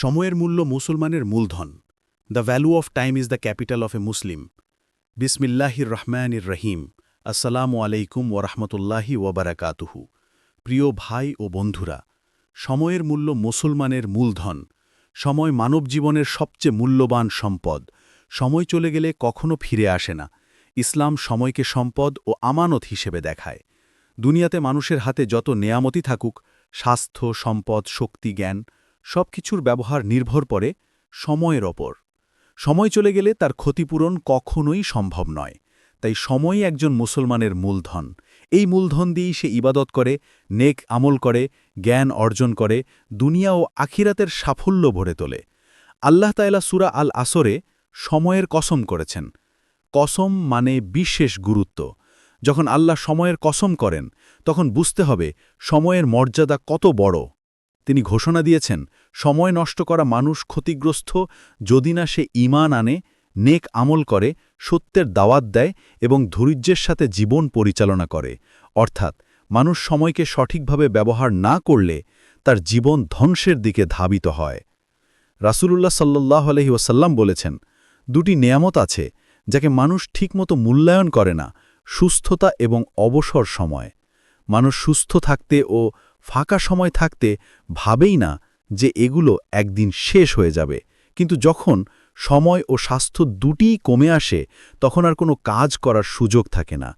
সময়ের মূল্য মুসলমানের মূলধন। The value of time is the capital of a Muslim বিসমিল্লাহির রহমানির রহিম। আসসালামু আলাইকুম ওরহমতুল্লাহি ওবরাকাতুহু প্রিয় ভাই ও বন্ধুরা, সময়ের মূল্য মুসলমানের মূলধন। সময় মানব জীবনের সবচেয়ে মূল্যবান সম্পদ। সময় চলে গেলে কখনো ফিরে আসে না। ইসলাম সময়কে সম্পদ ও আমানত হিসেবে দেখায়। দুনিয়াতে মানুষের হাতে যত নেয়ামতি থাকুক, স্বাস্থ্য, সম্পদ, শক্তি, জ্ঞান সব কিছুর ব্যবহার নির্ভর করে সময়ের ওপর। সময় চলে গেলে তার ক্ষতিপূরণ কখনোই সম্ভব নয়। তাই সময়ই একজন মুসলমানের মূলধন। এই মূলধন দিয়েই সে ইবাদত করে, নেক আমল করে, জ্ঞান অর্জন করে, দুনিয়া ও আখিরাতের সাফল্য ভরে তোলে। আল্লাহ তাইলা সুরা আল আসরে সময়ের কসম করেছেন। কসম মানে বিশেষ গুরুত্ব। যখন আল্লাহ সময়ের কসম করেন, তখন বুঝতে হবে সময়ের মর্যাদা কত বড়। তিনি ঘোষণা দিয়েছেন, সময় নষ্ট করা মানুষ ক্ষতিগ্রস্ত যদি না সে ইমান আনে, নেক আমল করে, সত্যের দাওয়াত দেয় এবং ধৈর্যের সাথে জীবন পরিচালনা করে। অর্থাৎ, মানুষ সময়কে সঠিকভাবে ব্যবহার না করলে তার জীবন ধ্বংসের দিকে ধাবিত হয়। রাসূলুল্লাহ সাল্লাহ আলহি বলেছেন, দুটি নেয়ামত আছে যাকে মানুষ ঠিকমতো মূল্যায়ন করে না, সুস্থতা এবং অবসর সময়। মানুষ সুস্থ থাকতে ও ফাঁকা সময় থাকতে ভাবেই না যে এগুলো একদিন শেষ হয়ে যাবে। কিন্তু যখন সময় ও স্বাস্থ্য দুটিই কমে আসে, তখন আর কোনো কাজ করার সুযোগ থাকে না।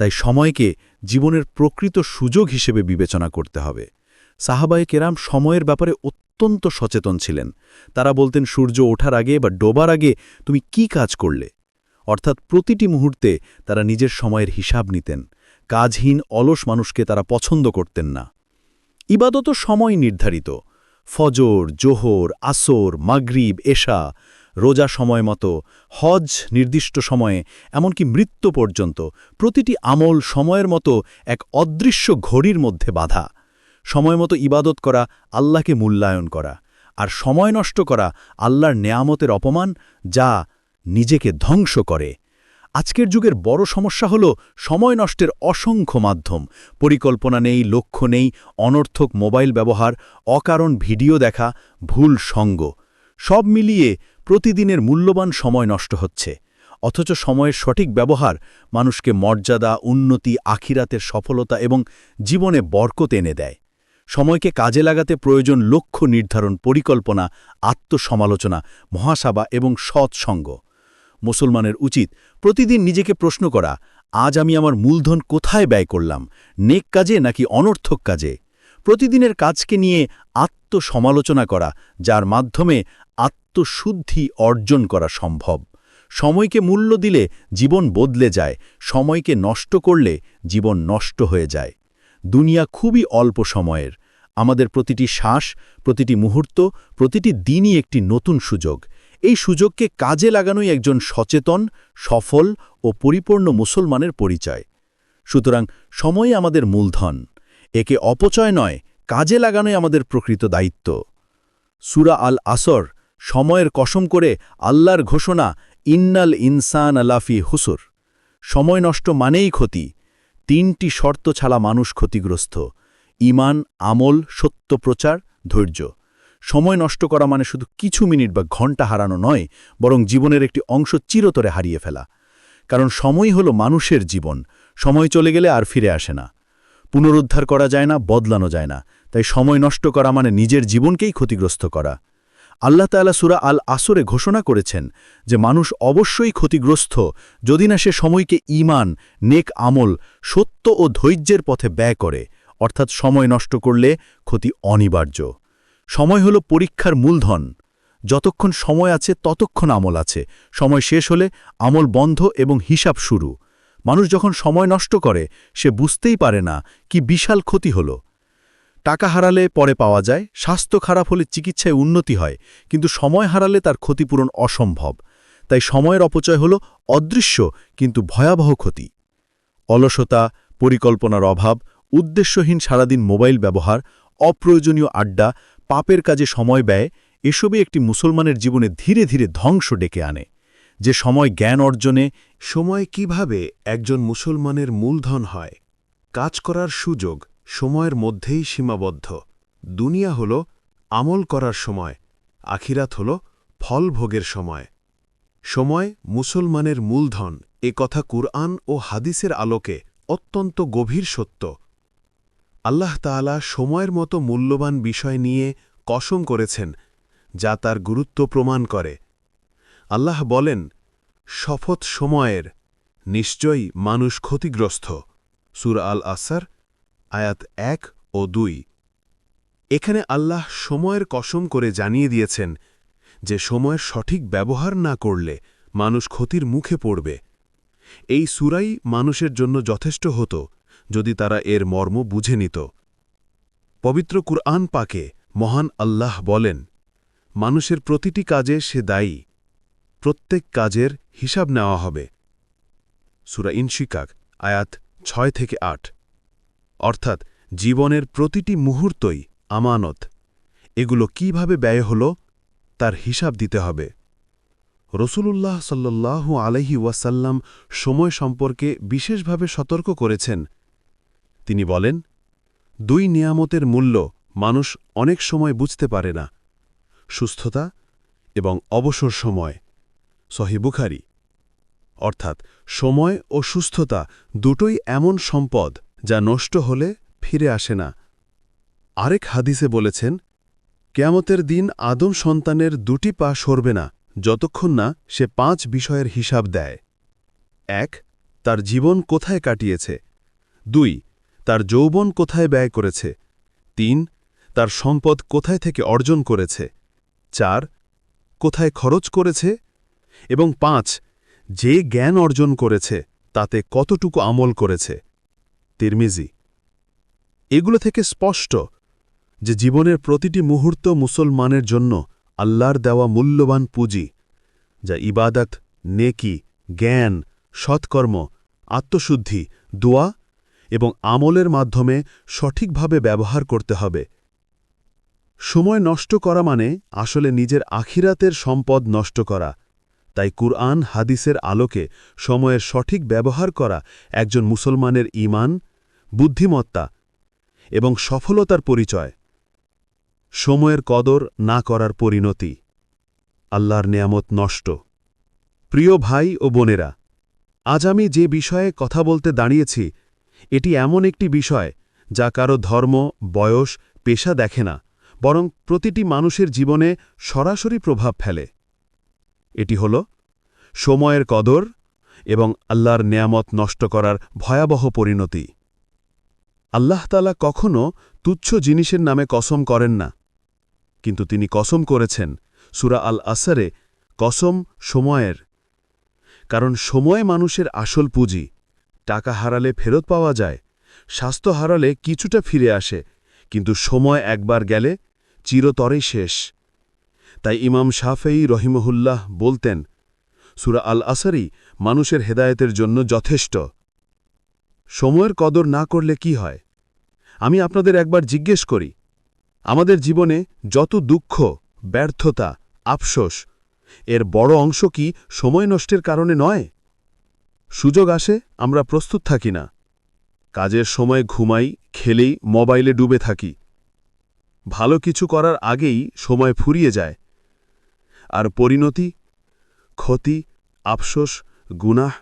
তাই সময়কে জীবনের প্রকৃত সুযোগ হিসেবে বিবেচনা করতে হবে। সাহাবায়ে কেরাম সময়ের ব্যাপারে অত্যন্ত সচেতন ছিলেন। তারা বলতেন, সূর্য ওঠার আগে বা ডোবার আগে তুমি কি কাজ করলে? অর্থাৎ প্রতিটি মুহূর্তে তারা নিজের সময়ের হিসাব নিতেন। কাজহীন, অলস মানুষকে তারা পছন্দ করতেন না। ইবাদত সময় নির্ধারিত। ফজর, জোহর, আসর, মাগরিব, এশা, রোজা সময় মতো, হজ নির্দিষ্ট সময়ে, এমনকি মৃত্যু পর্যন্ত, প্রতিটি আমল সময়ের মতো এক অদৃশ্য ঘড়ির মধ্যে বাধা। সময় মতো ইবাদত করা, আল্লাহকে মূল্যায়ন করা, আর সময় নষ্ট করা, আল্লাহর নেয়ামতের অপমান, যা নিজেকে ধ্বংস করে। আজকের যুগের বড় সমস্যা হল সময় নষ্টের অসংখ্য মাধ্যম। পরিকল্পনা নেই, লক্ষ্য নেই, অনর্থক মোবাইল ব্যবহার, অকারণ ভিডিও দেখা, ভুল সঙ্গ। সব মিলিয়ে প্রতিদিনের মূল্যবান সময় নষ্ট হচ্ছে। অথচ সময়ের সঠিক ব্যবহার মানুষকে মর্যাদা, উন্নতি, আখিরাতের সফলতা এবং জীবনে বরকত এনে দেয়। সময়কে কাজে লাগাতে প্রয়োজন লক্ষ্য নির্ধারণ, পরিকল্পনা, আত্মসমালোচনা, মহাসাবা এবং সৎসঙ্গ। মুসলমানের উচিত প্রতিদিন নিজেকে প্রশ্ন করা, আজ আমি আমার মূলধন কোথায় ব্যয় করলাম, নেক কাজে নাকি অনর্থক কাজে? প্রতিদিনের কাজকে নিয়ে আত্মসমালোচনা করা, যার মাধ্যমে আত্মশুদ্ধি অর্জন করা সম্ভব। সময়কে মূল্য দিলে জীবন বদলে যায়, সময়কে নষ্ট করলে জীবন নষ্ট হয়ে যায়। দুনিয়া খুবই অল্প সময়ের। আমাদের প্রতিটি শ্বাস, প্রতিটি মুহূর্ত, প্রতিটি দিনই একটি নতুন সুযোগ। এই সুযোগকে কাজে লাগানোই একজন সচেতন, সফল ও পরিপূর্ণ মুসলমানের পরিচয়। সুতরাং সময় আমাদের মূলধন। একে অপচয় নয়, কাজে লাগানোই আমাদের প্রকৃত দায়িত্ব। সুরা আল আসর, সময়ের কসম করে আল্লাহর ঘোষণা, ইন্নাল ইনসান আলাফি হুসুর। সময় নষ্ট মানেই ক্ষতি। তিনটি শর্ত ছাড়া মানুষ ক্ষতিগ্রস্ত। ইমান, আমল, সত্য প্রচার, ধৈর্য। সময় নষ্ট করা মানে শুধু কিছু মিনিট বা ঘণ্টা হারানো নয়, বরং জীবনের একটি অংশ চিরতরে হারিয়ে ফেলা। কারণ সময় হলো মানুষের জীবন, সময় চলে গেলে আর ফিরে আসে না। পুনরুদ্ধার করা যায় না, বদলানো যায় না, তাই সময় নষ্ট করা মানে নিজের জীবনকেই ক্ষতিগ্রস্ত করা। আল্লাহ তালা সুরা আল আসরে ঘোষণা করেছেন যে মানুষ অবশ্যই ক্ষতিগ্রস্ত যদি না সে সময়কে ইমান নেক আমল, সত্য ও ধৈর্যের পথে ব্যয় করে, অর্থাৎ সময় নষ্ট করলে ক্ষতি অনিবার্য। সময় হল পরীক্ষার মূলধন। যতক্ষণ সময় আছে, ততক্ষণ আমল আছে। সময় শেষ হলে আমল বন্ধ এবং হিসাব শুরু। মানুষ যখন সময় নষ্ট করে, সে বুঝতেই পারে না কি বিশাল ক্ষতি হল। টাকা হারালে পরে পাওয়া যায়, স্বাস্থ্য খারাপ হলে চিকিৎসায় উন্নতি হয়, কিন্তু সময় হারালে তার ক্ষতিপূরণ অসম্ভব। তাই সময়ের অপচয় হল অদৃশ্য কিন্তু ভয়াবহ ক্ষতি। অলসতা, পরিকল্পনার অভাব, উদ্দেশ্যহীন সারাদিন মোবাইল ব্যবহার, অপ্রয়োজনীয় আড্ডা পাপের কাজে সময় ব্যয়, এসবই একটি মুসলমানের জীবনে ধীরে ধীরে ধ্বংস ডেকে আনে। যে সময় জ্ঞান অর্জনে, সময় কীভাবে একজন মুসলমানের মূলধন হয়? কাজ করার সুযোগ সময়ের মধ্যেই সীমাবদ্ধ। দুনিয়া হল আমল করার সময়, আখিরাত হল ফল ভোগের সময়। সময় মুসলমানের মূলধন, এ কথা কুরআন ও হাদিসের আলোকে অত্যন্ত গভীর সত্য। আল্লাহ তাআলা সময়ের মতো মূল্যবান বিষয় নিয়ে কসম করেছেন, যা তার গুরুত্ব প্রমাণ করে। আল্লাহ বলেন, শপথ সময়ের নিশ্চয়ই মানুষ ক্ষতিগ্রস্ত। সুর আল আসার আয়াত এক ও দুই। এখানে আল্লাহ সময়ের কসম করে জানিয়ে দিয়েছেন যে সময়ের সঠিক ব্যবহার না করলে মানুষ ক্ষতির মুখে পড়বে। এই সুরাই মানুষের জন্য যথেষ্ট হতো। যদি তারা এর মর্ম বুঝে নিত। পবিত্র কুরআন পাকে মহান আল্লাহ বলেন, মানুষের প্রতিটি কাজে সে দায়ী। প্রত্যেক কাজের হিসাব নেওয়া হবে। সুরা ইনশিকাক, আয়াত ছয় থেকে আট। অর্থাৎ, জীবনের প্রতিটি মুহূর্তই আমানত। এগুলো কীভাবে ব্যয় হল, তার হিসাব দিতে হবে। রসুলুল্লাহ সাল্লাল্লাহু আলহি ওয়াসাল্লাম সময় সম্পর্কে বিশেষভাবে সতর্ক করেছেন তিনি বলেন, দুই নিয়ামতের মূল্য মানুষ অনেক সময় বুঝতে পারে না, সুস্থতা এবং অবসর সময়, সহি বুখারি। অর্থাৎ সময় ও সুস্থতা দুটোই এমন সম্পদ যা নষ্ট হলে ফিরে আসে না। আরেক হাদিসে বলেছেন, কেয়ামতের দিন আদম সন্তানের দুটি পা সরবে না, যতক্ষণ না সে পাঁচ বিষয়ের হিসাব দেয়। এক, তার জীবন কোথায় কাটিয়েছে। দুই তার যৌবন কোথায় ব্যয় করেছে? তিন, তার সম্পদ কোথায় থেকে অর্জন করেছে? চার, কোথায় খরচ করেছে? এবং পাঁচ, যে জ্ঞান অর্জন করেছে, তাতে কতটুকু আমল করেছে? তিরমিজি। এগুলো থেকে স্পষ্ট যে জীবনের প্রতিটি মুহূর্ত মুসলমানের জন্য আল্লাহর দেওয়া মূল্যবান পুঁজি, যা ইবাদত, নেকি, জ্ঞান, সৎকর্ম, আত্মশুদ্ধি, দোয়া এবং আমলের মাধ্যমে সঠিকভাবে ব্যবহার করতে হবে। সময় নষ্ট করা মানে আসলে নিজের আখিরাতের সম্পদ নষ্ট করা। তাই কুরআন, হাদিসের আলোকে সময়ের সঠিক ব্যবহার করা একজন মুসলমানের ঈমান, বুদ্ধিমত্তা এবং সফলতার পরিচয়। সময়ের কদর না করার পরিণতি। আল্লাহর নেয়ামত নষ্ট। প্রিয় ভাই ও বোনেরা, আজ আমি যে বিষয়ে কথা বলতে দাঁড়িয়েছি এটি এমন একটি বিষয় যা কারও ধর্ম, বয়স, পেশা দেখে না, বরং প্রতিটি মানুষের জীবনে সরাসরি প্রভাব ফেলে। এটি হল সময়ের কদর এবং আল্লাহর নেয়ামত নষ্ট করার ভয়াবহ পরিণতি। আল্লাহতালা কখনও তুচ্ছ জিনিসের নামে কসম করেন না, কিন্তু তিনি কসম করেছেন সুরা আল আসারে কসম সময়ের, কারণ সময় মানুষের আসল পুঁজি। টাকা হারালে ফেরত পাওয়া যায়, স্বাস্থ্য হারালে কিছুটা ফিরে আসে, কিন্তু সময় একবার গেলে চিরতরেই শেষ। তাই ইমাম শাফেই রহিমহুল্লাহ বলতেন, সুরা আল আসারি মানুষের হেদায়েতের জন্য যথেষ্ট। সময়ের কদর না করলে কি হয়? আমি আপনাদের একবার জিজ্ঞেস করি, আমাদের জীবনে যত দুঃখ, ব্যর্থতা, আফসোস, এর বড় অংশ কি সময় নষ্টের কারণে নয়? সুযোগ আসে, আমরা প্রস্তুত থাকি না। কাজের সময় ঘুমাই, খেলেই মোবাইলে ডুবে থাকি। ভালো কিছু করার আগেই সময় ফুরিয়ে যায়। আর পরিণতি, ক্ষতি, আফসোস, গুনাহ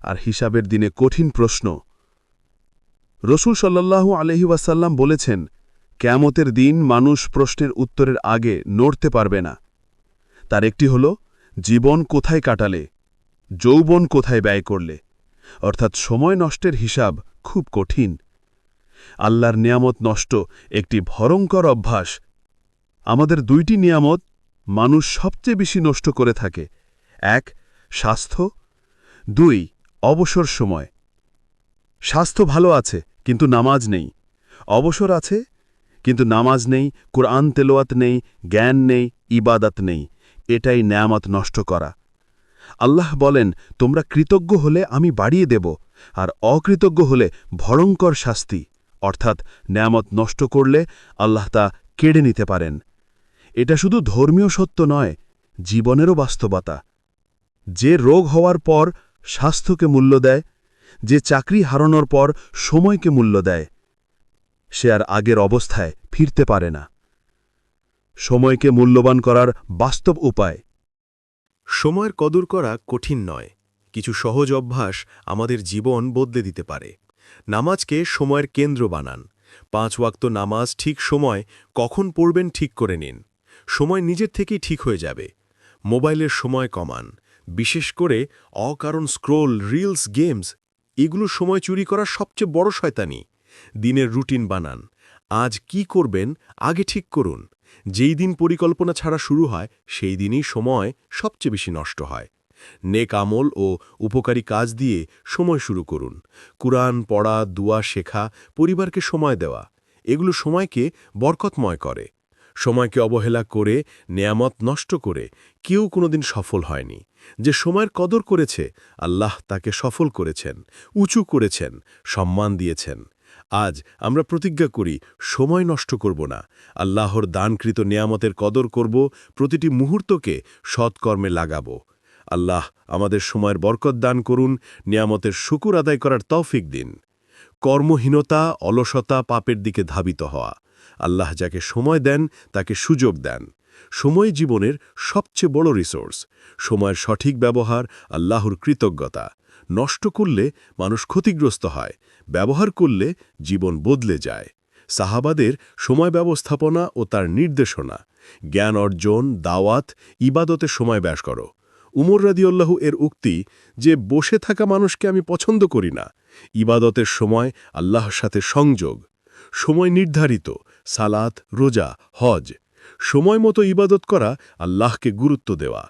আর হিসাবের দিনে কঠিন প্রশ্ন। রসুল সাল্লাল্লাহু আলহি ওয়াসাল্লাম বলেছেন, ক্যামতের দিন মানুষ প্রশ্নের উত্তরের আগে নড়তে পারবে না। তার একটি হল, জীবন কোথায় কাটালে? যৌবন কোথায় ব্যয় করলে? অর্থাৎ সময় নষ্টের হিসাব খুব কঠিন। আল্লাহর নিয়ামত নষ্ট একটি ভয়ঙ্কর অভ্যাস। আমাদের দুইটি নিয়ামত মানুষ সবচেয়ে বেশি নষ্ট করে থাকে। এক, স্বাস্থ্য। দুই, অবসর সময়। স্বাস্থ্য ভালো আছে, কিন্তু নামাজ নেই। অবসর আছে, কিন্তু নামাজ নেই, কোরআন তেলোয়াত নেই, জ্ঞান নেই, ইবাদাত নেই। এটাই নেয়ামত নষ্ট করা। আল্লাহ বলেন, তোমরা কৃতজ্ঞ হলে আমি বাড়িয়ে দেব, আর অকৃতজ্ঞ হলে ভয়ঙ্কর শাস্তি। অর্থাৎ নেয়ামত নষ্ট করলে আল্লাহ তা কেড়ে নিতে পারেন। এটা শুধু ধর্মীয় সত্য নয়, জীবনেরও বাস্তবতা। যে রোগ হওয়ার পর স্বাস্থ্যকে মূল্য দেয়, যে চাকরি হারানোর পর সময়কে মূল্য দেয়, সে আর আগের অবস্থায় ফিরতে পারে না। সময়কে মূল্যবান করার বাস্তব উপায় সময়ের কদর করা কঠিন নয়। কিছু সহজ অভ্যাস আমাদের জীবন বদলে দিতে পারে। নামাজকে সময়ের কেন্দ্র বানান। পাঁচ ওয়াক্ত নামাজ ঠিক সময় কখন পড়বেন ঠিক করে নিন। সময় নিজের থেকেই ঠিক হয়ে যাবে। মোবাইলের সময় কমান। বিশেষ করে অকারণ স্ক্রোল, রিলস, গেমস, এগুলো সময় চুরি করার সবচেয়ে বড় শয়তানি। দিনের রুটিন বানান। আজ কি করবেন, আগে ঠিক করুন। যেই দিন পরিকল্পনা ছাড়া শুরু হয়, সেই দিনই সময় সবচেয়ে বেশি নষ্ট হয়। নেক আমল ও উপকারী কাজ দিয়ে সময় শুরু করুন। কুরআন পড়া, দুয়া শেখা, পরিবারকে সময় দেওয়া, এগুলো সময়কে বরকতময় করে। সময়কে অবহেলা করে, নেয়ামত নষ্ট করে কেউ কোনোদিন সফল হয়নি। যে সময়ের কদর করেছে, আল্লাহ তাকে সফল করেছেন, উঁচু করেছেন, সম্মান দিয়েছেন। আজ আমরা প্রতিজ্ঞা করি, সময় নষ্ট করব না। আল্লাহর দানকৃত নেয়ামতের কদর করব, প্রতিটি মুহূর্তকে সৎকর্মে লাগাব। আল্লাহ আমাদের সময়ের বরকত দান করুন, নিয়ামতের শুকুর আদায় করার তৌফিক দিন। কর্মহীনতা, অলসতা পাপের দিকে ধাবিত হওয়া। আল্লাহ যাকে সময় দেন, তাকে সুযোগ দেন। সময় জীবনের সবচেয়ে বড় রিসোর্স সময়ের সঠিক ব্যবহার, আল্লাহর কৃতজ্ঞতা। নষ্ট করলে মানুষ ক্ষতিগ্রস্ত হয়, ব্যবহার করলে জীবন বদলে যায়। সাহাবাদের সময় ব্যবস্থাপনা ও তার নির্দেশনা, জ্ঞান অর্জন, দাওয়াত, ইবাদতে সময় ব্যাস করো। উমর রাদিউল্লাহু এর উক্তি যে, বসে থাকা মানুষকে আমি পছন্দ করি না, ইবাদতের সময় আল্লাহর সাথে সংযোগ। সময় নির্ধারিত, সালাত, রোজা, হজ। সময় মতো ইবাদত করা আল্লাহকে গুরুত্ব দেওয়া।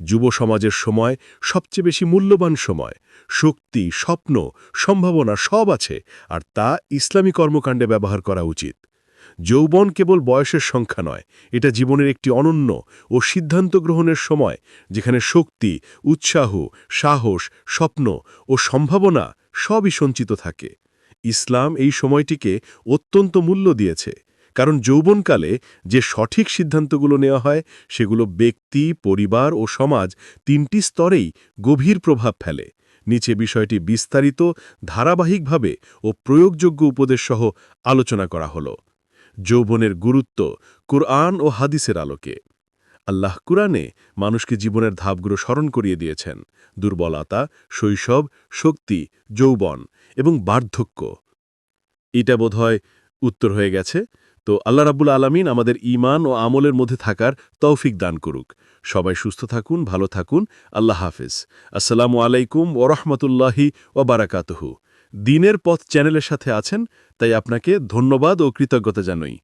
যুব সমাজের সময় সবচেয়ে বেশি মূল্যবান সময়। শক্তি, স্বপ্ন, সম্ভাবনা সব আছে, আর তা ইসলামী কর্মকাণ্ডে ব্যবহার করা উচিত। যৌবন কেবল বয়সের সংখ্যা নয়, এটা জীবনের একটি অনন্য ও সিদ্ধান্ত গ্রহণের সময়, যেখানে শক্তি, উৎসাহ, সাহস, স্বপ্ন ও সম্ভাবনা সবই সঞ্চিত থাকে। ইসলাম এই সময়টিকে অত্যন্ত মূল্য দিয়েছে। কারণ যৌবনকালে যে সঠিক সিদ্ধান্তগুলো নেওয়া হয়, সেগুলো ব্যক্তি, পরিবার ও সমাজ তিনটি স্তরেই গভীর প্রভাব ফেলে। নিচে বিষয়টি বিস্তারিত, ধারাবাহিকভাবে ও প্রয়োগযোগ্য উপদেশ সহ আলোচনা করা হল। যৌবনের গুরুত্ব কুরআন ও হাদিসের আলোকে। আল্লাহ কুরআনে মানুষকে জীবনের ধাপগুলো স্মরণ করিয়ে দিয়েছেন। দুর্বলতা, শৈশব, শক্তি, যৌবন এবং বার্ধক্য। এটা বোধহয় উত্তর হয়ে গেছে। তো আল্লাহ রাবুল আলমিন আমাদের ইমান ও আমলের মধ্যে থাকার তৌফিক দান করুক। সবাই সুস্থ থাকুন, ভালো থাকুন। আল্লাহ হাফেজ। আসসালামু আলাইকুম ওরাহমাতুল্লাহি ও বারাকাতহু। দিনের পথ চ্যানেলের সাথে আছেন, তাই আপনাকে ধন্যবাদ ও কৃতজ্ঞতা জানাই।